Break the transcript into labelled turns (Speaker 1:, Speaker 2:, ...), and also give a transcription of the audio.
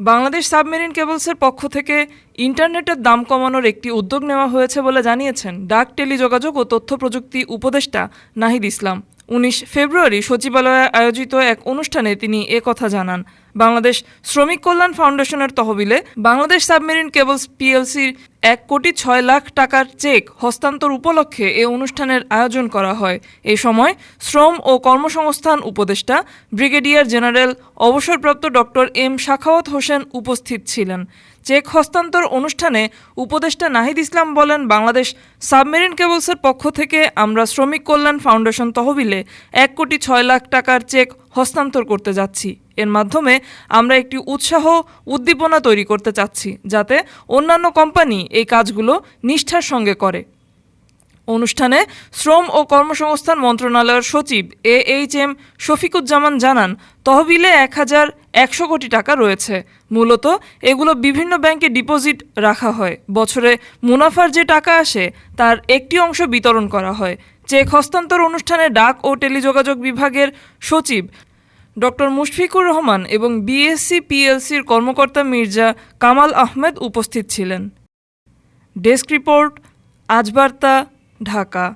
Speaker 1: Bangladesh submarine কেবলসের পক্ষ থেকে ইন্টারনেটের দাম কমানোর একটি উদ্যোগ নেওয়া হয়েছে বলে জানিয়েছেন ডাক টেলিযোগাযোগ ও তথ্য প্রযুক্তি উপদেষ্টা নাহিদ ইসলাম। উনিশ ফেব্রুয়ারি সচিবালয়ে আয়োজিত এক অনুষ্ঠানে তিনি এ কথা জানান। বাংলাদেশ শ্রমিক কল্যাণ ফাউন্ডেশনের তহবিলে বাংলাদেশ সাবমেরিন কেবলস পিএলসির এক কোটি ছয় লাখ টাকার চেক হস্তান্তর উপলক্ষে এ অনুষ্ঠানের আয়োজন করা হয়। এ সময় শ্রম ও কর্মসংস্থান উপদেষ্টা ব্রিগেডিয়ার জেনারেল অবসরপ্রাপ্ত ডক্টর এম শাখাওয়াত হোসেন উপস্থিত ছিলেন। চেক হস্তান্তর অনুষ্ঠানে উপদেষ্টা নাহিদ ইসলাম বলেন, বাংলাদেশ সাবমেরিন কেবলসের পক্ষ থেকে আমরা শ্রমিক কল্যাণ ফাউন্ডেশন তহবিলে এক কোটি ছয় লাখ টাকার চেক হস্তান্তর করতে যাচ্ছি। এর মাধ্যমে আমরা একটি উৎসাহ, উদ্দীপনা তৈরি করতে চাচ্ছি, যাতে অন্যান্য কোম্পানি এই কাজগুলো নিষ্ঠার সঙ্গে করে। অনুষ্ঠানে শ্রম ও কর্মসংস্থান মন্ত্রণালয়ের সচিব এ এইচ এম শফিকুজ্জামান জানান, তহবিলে এক হাজার একশো কোটি টাকা রয়েছে। মূলত এগুলো বিভিন্ন ব্যাংকে ডিপোজিট রাখা হয়। বছরে মুনাফার যে টাকা আসে, তার একটি অংশ বিতরণ করা হয়। চেক হস্তান্তর অনুষ্ঠানে ডাক ও টেলিযোগাযোগ বিভাগের সচিব ডক্টর মুশফিকুর রহমান এবং বিএসসি পিএলসির কর্মকর্তা মির্জা কামাল আহমেদ উপস্থিত ছিলেন। Desk report, Ajbarta, Dhaka.